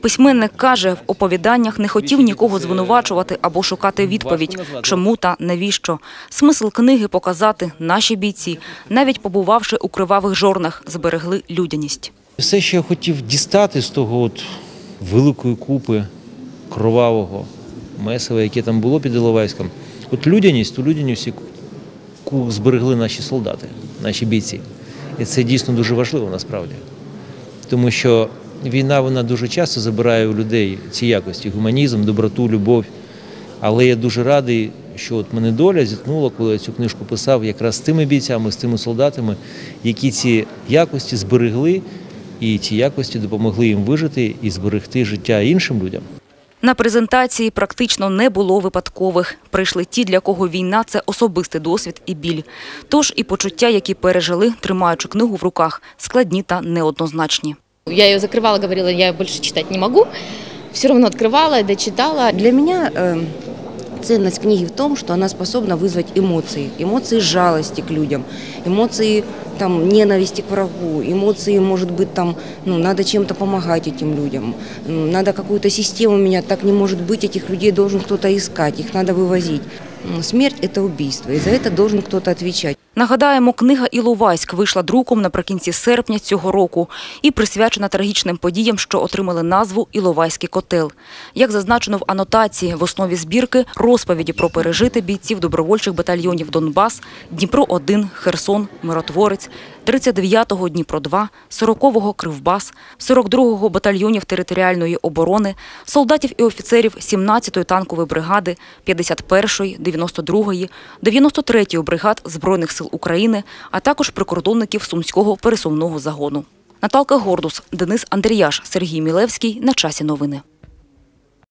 Письменник каже, в оповіданнях не хотів нікого звинувачувати або шукати відповідь, чому та навіщо. Смисл книги показати наші бійці, навіть побувавши у кривавих жорнах, зберегли людяність. Все, що я хотів дістати з того от великої купи кровавого месива, яке там було під Іловайськом, от людяність, ту людяність, яку зберегли наші солдати, наші бійці. І це дійсно дуже важливо насправді. Тому що війна вона дуже часто забирає у людей ці якості гуманізм, доброту, любов. Але я дуже радий, що от мене доля зіткнула, коли я цю книжку писав, якраз з тими бійцями, з тими солдатами, які ці якості зберегли, і ці якості допомогли їм вижити і зберегти життя іншим людям. На презентації практично не було випадкових. Прийшли ті, для кого війна – це особистий досвід і біль. Тож і почуття, які пережили, тримаючи книгу в руках, складні та неоднозначні. Я ее закрывала, говорила, я больше читать не могу. Все равно открывала, дочитала. Для меня э, ценность книги в том, что она способна вызвать эмоции. Эмоции жалости к людям, эмоции там, ненависти к врагу, эмоции, может быть, там, ну, надо чем-то помогать этим людям. Надо какую-то систему менять, так не может быть, этих людей должен кто-то искать, их надо вывозить. Смерть – это убийство, и за это должен кто-то отвечать. Нагадаємо, книга «Іловайськ» вийшла друком наприкінці серпня цього року і присвячена трагічним подіям, що отримали назву «Іловайський котел». Як зазначено в анотації, в основі збірки розповіді про пережити бійців добровольчих батальйонів «Донбас», «Дніпро-1», «Херсон», «Миротворець», 39-го «Дніпро-2», 40-го «Кривбас», 42-го батальйонів територіальної оборони, солдатів і офіцерів 17-ї танкової бригади, 51-ї, 92-ї, 93-ї бригад Збройних сил України, а також прикордонників Сумського пересувного загону. Наталка Гордус, Денис Андріяш, Сергій Мілевський. На часі новини.